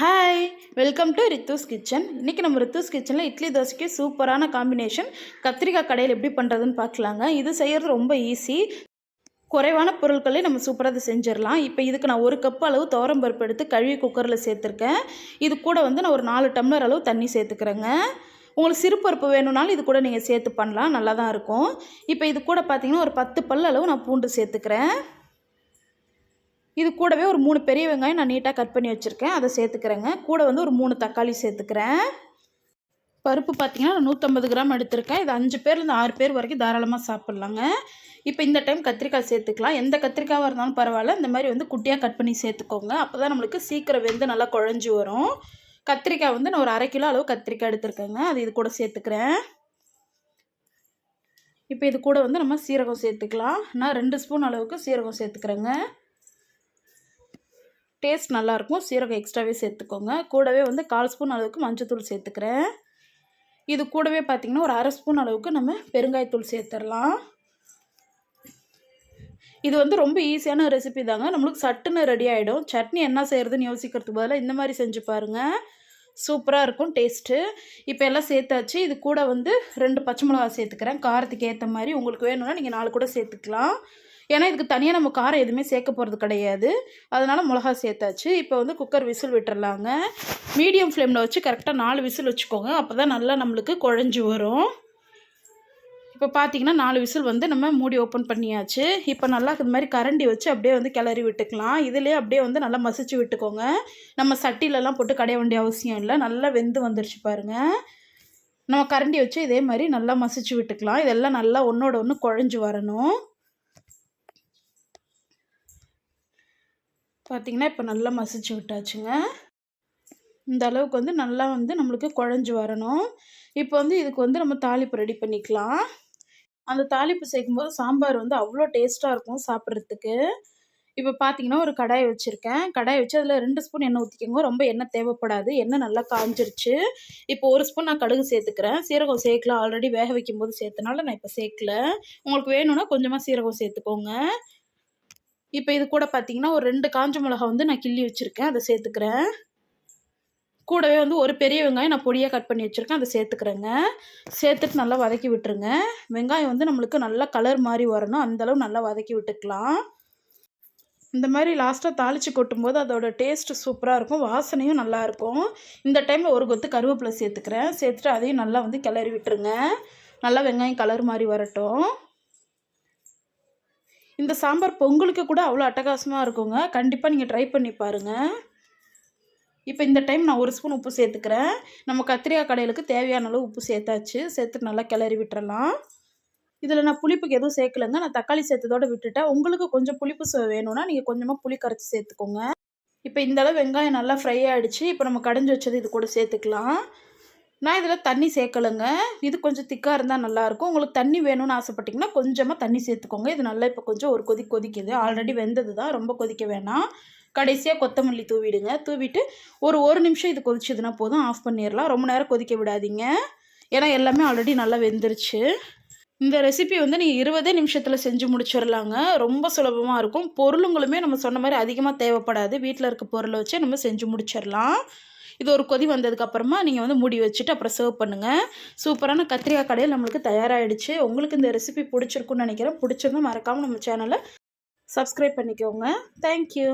Hi welcome to Rithu's kitchen இன்றைக்கி நம்ம ரித்தூஸ் கிச்சனில் இட்லி தோசைக்கு சூப்பரான காம்பினேஷன் கத்திரிக்காய் கடையில் எப்படி பண்ணுறதுன்னு பார்க்கலாங்க. இது செய்கிறது ரொம்ப ஈஸி குறைவான பொருட்களே நம்ம சூப்பராக அதை செஞ்சிடலாம். இப்போ இதுக்கு நான் ஒரு கப் அளவு துவரம் பருப்பு எடுத்து கழுவி குக்கரில் சேர்த்துருக்கேன். இது கூட வந்து நான் ஒரு நாலு டம்ளர் அளவு தண்ணி சேர்த்துக்கிறேங்க. உங்களுக்கு சிறுபருப்பு வேணும்னாலும் இது கூட நீங்கள் சேர்த்து பண்ணலாம். நல்லா தான் இருக்கும். இப்போ இது கூட பார்த்தீங்கன்னா ஒரு பத்து பல் அளவு நான் பூண்டு சேர்த்துக்கிறேன். இது கூடவே ஒரு மூணு பெரிய வெங்காயம் நான் நீட்டாக கட் பண்ணி வச்சுருக்கேன். அதை சேர்த்துக்கிறேங்க. கூட வந்து ஒரு மூணு தக்காளி சேர்த்துக்கிறேன். பருப்பு பார்த்தீங்கன்னா நான் நூற்றம்பது கிராம் எடுத்திருக்கேன். இது அஞ்சு பேர்லேருந்து ஆறு பேர் வரைக்கும் தாராளமாக சாப்பிட்லாங்க. இப்போ இந்த டைம் கத்திரிக்காய் சேர்த்துக்கலாம். எந்த கத்திரிக்காவாக இருந்தாலும் பரவாயில்ல. இந்த மாதிரி வந்து குட்டியாக கட் பண்ணி சேர்த்துக்கோங்க. அப்போ தான் நம்மளுக்கு சீக்கிரம் வெந்து நல்லா குழஞ்சி வரும். கத்திரிக்காய் வந்து நான் ஒரு அரை கிலோ அளவு கத்திரிக்காய் எடுத்திருக்கேங்க. அது இது கூட சேர்த்துக்கிறேன். இப்போ இது கூட வந்து நம்ம சீரகம் சேர்த்துக்கலாம். நான் ரெண்டு ஸ்பூன் அளவுக்கு சீரகம் சேர்த்துக்கிறேங்க. டேஸ்ட் நல்லாயிருக்கும். சீரகம் எக்ஸ்ட்ராவே சேர்த்துக்கோங்க. கூடவே வந்து கால் ஸ்பூன் அளவுக்கு மஞ்சத்தூள் சேர்த்துக்கிறேன். இது கூடவே பார்த்திங்கன்னா ஒரு அரை ஸ்பூன் அளவுக்கு நம்ம பெருங்காயத்தூள் சேர்த்துடலாம். இது வந்து ரொம்ப ஈஸியான ரெசிபி தாங்க. நம்மளுக்கு சட்டுன்னு ரெடி ஆகிடும் சட்னி என்ன செய்கிறதுன்னு யோசிக்கிறதுக்கு பதிலாக இந்த மாதிரி செஞ்சு பாருங்கள் சூப்பராக இருக்கும் டேஸ்ட்டு இப்போ எல்லாம் சேர்த்தாச்சு. இது கூட வந்து ரெண்டு பச்சை மிளகா சேர்த்துக்கிறேன். காரத்துக்கு ஏற்ற மாதிரி உங்களுக்கு வேணும்னா நீங்கள் நாலு கூட சேர்த்துக்கலாம். ஏன்னா இதுக்கு தனியாக நம்ம காரம் எதுவுமே சேர்க்க போகிறது கிடையாது. அதனால் மிளகா சேர்த்தாச்சு. இப்போ வந்து குக்கர் விசில் விட்டுறலாங்க மீடியம் ஃப்ளேமில் வச்சு கரெக்டாக நாலு விசில் வச்சுக்கோங்க. அப்போ தான் நல்லா நம்மளுக்கு குழஞ்சி வரும். இப்போ பார்த்தீங்கன்னா நாலு விசில் வந்து நம்ம மூடி ஓப்பன் பண்ணியாச்சு. இப்போ நல்லா இது மாதிரி கரண்டி வச்சு அப்படியே வந்து கிளறி விட்டுக்கலாம். இதிலே அப்படியே வந்து நல்லா மசிச்சு விட்டுக்கோங்க. நம்ம சட்டிலெலாம் போட்டு கடைய வேண்டிய அவசியம் இல்லை. நல்லா வெந்து வந்துருச்சு பாருங்கள் நம்ம கரண்டி வச்சு இதே மாதிரி நல்லா மசிச்சு விட்டுக்கலாம். இதெல்லாம் நல்லா ஒன்றோட ஒன்று குழஞ்சி வரணும். பார்த்திங்கன்னா இப்போ நல்லா மசிச்சு விட்டாச்சுங்க. இந்த அளவுக்கு வந்து நல்லா வந்து நம்மளுக்கு குழஞ்சி வரணும். இப்போ வந்து இதுக்கு வந்து நம்ம தாளிப்பு ரெடி பண்ணிக்கலாம். அந்த தாளிப்பு சேர்க்கும்போது சாம்பார் வந்து அவ்வளோ டேஸ்ட்டாக இருக்கும் சாப்பிட்றதுக்கு. இப்போ பார்த்தீங்கன்னா ஒரு கடாய் வச்சுருக்கேன். கடாய் வச்சு அதில் ரெண்டு ஸ்பூன் எண்ணெய் ஊற்றிக்கோங்க ரொம்ப எண்ணெய் தேவைப்படாது. எண்ணெய் நல்லா காஞ்சிருச்சு. இப்போ ஒரு ஸ்பூன் நான் கடுகு சேர்த்துக்கிறேன். சீரகம் சேர்க்கலாம். ஆல்ரெடி வேக வைக்கும் போது சேர்த்தனால நான் இப்போ சேர்க்கல. உங்களுக்கு வேணும்னா கொஞ்சமாக சீரகம் சேர்த்துக்கோங்க. இப்போ இது கூட பார்த்தீங்கன்னா ஒரு ரெண்டு காஞ்ச மிளகா வந்து நான் கிள்ளி வச்சுருக்கேன். அதை சேர்த்துக்கிறேன். கூடவே வந்து ஒரு பெரிய வெங்காயம் நான் பொடியாக கட் பண்ணி வச்சுருக்கேன். அதை சேர்த்துக்கிறேங்க. சேர்த்துட்டு நல்லா வதக்கி விட்டுருங்க. வெங்காயம் வந்து நம்மளுக்கு நல்லா கலர் மாதிரி வரணும். அந்தளவு நல்லா வதக்கி விட்டுக்கலாம். இந்த மாதிரி லாஸ்ட்டாக தாளித்து கொட்டும்போது அதோட டேஸ்ட்டு சூப்பராக இருக்கும். வாசனையும் நல்லாயிருக்கும் இந்த டைமில் ஒரு கொத்து கருவேப்பிலை சேர்த்துக்கிறேன். சேர்த்துட்டு அதையும் நல்லா வந்து கிளறி விட்டுருங்க. நல்லா வெங்காயம் கலர் மாதிரி வரட்டும். இந்த சாம்பார் பொங்கலுக்கு கூட அவ்வளோ அட்டகாசமாக இருக்குங்க. கண்டிப்பாக நீங்கள் ட்ரை பண்ணி பாருங்கள் இப்போ இந்த டைம் நான் ஒரு ஸ்பூன் உப்பு சேர்த்துக்கிறேன். நம்ம கத்திரிக்காய் கடையிலுக்கு தேவையான அளவு உப்பு சேர்த்தாச்சு. சேர்த்து நல்லா கிளறி விட்டுறலாம். இதில் நான் புளிப்புக்கு எதுவும் சேர்க்கலைங்க. நான் தக்காளி சேர்த்ததோடு விட்டுட்டேன். உங்களுக்கு கொஞ்சம் புளிப்பு வேணும்னா நீங்கள் கொஞ்சமாக புளி கரைச்சி சேர்த்துக்கோங்க. இப்போ இந்த அளவு வெங்காயம் நல்லா ஃப்ரை ஆகிடுச்சு இப்போ நம்ம கடைஞ்சி வச்சது இது கூட சேர்த்துக்கலாம். நான் இதில் தண்ணி சேர்க்கலைங்க. இது கொஞ்சம் திக்காக இருந்தால் நல்லாயிருக்கும். உங்களுக்கு தண்ணி வேணும்னு ஆசைப்பட்டிங்கன்னா கொஞ்சமாக தண்ணி சேர்த்துக்கோங்க. இது நல்லா இப்போ கொஞ்சம் ஒரு கொதி கொதிக்குது. ஆல்ரெடி வெந்தது தான். ரொம்ப கொதிக்க வேணாம். கடைசியாக கொத்தமல்லி தூவிடுங்க. தூவிட்டு ஒரு ஒரு நிமிஷம் இது கொதிச்சதுன்னா போதும். ஆஃப் பண்ணிடலாம் ரொம்ப நேரம் கொதிக்க விடாதீங்க. ஏன்னா எல்லாமே ஆல்ரெடி நல்லா வெந்துருச்சு. இந்த ரெசிபி வந்து நீங்கள் இருபதே நிமிஷத்தில் செஞ்சு முடிச்சிடலாங்க ரொம்ப சுலபமாக இருக்கும். பொருளுங்களுமே நம்ம சொன்ன மாதிரி அதிகமாக தேவைப்படாது. வீட்டில் இருக்க பொருளை வச்சு நம்ம செஞ்சு முடிச்சிடலாம் இது ஒரு கொதி வந்ததுக்கப்புறமா நீங்கள் வந்து மூடி வச்சுட்டு அப்புறம் சர்வ் பண்ணுங்கள் சூப்பரான கத்திரிக்காய் கடையில் நம்மளுக்கு தயாராகிடுச்சு உங்களுக்கு இந்த ரெசிபி பிடிச்சிருக்குன்னு நினைக்கிறேன். பிடிச்சிருந்தா மறக்காமல் நம்ம சேனலை சப்ஸ்கிரைப் பண்ணிக்கோங்க. தேங்க்யூ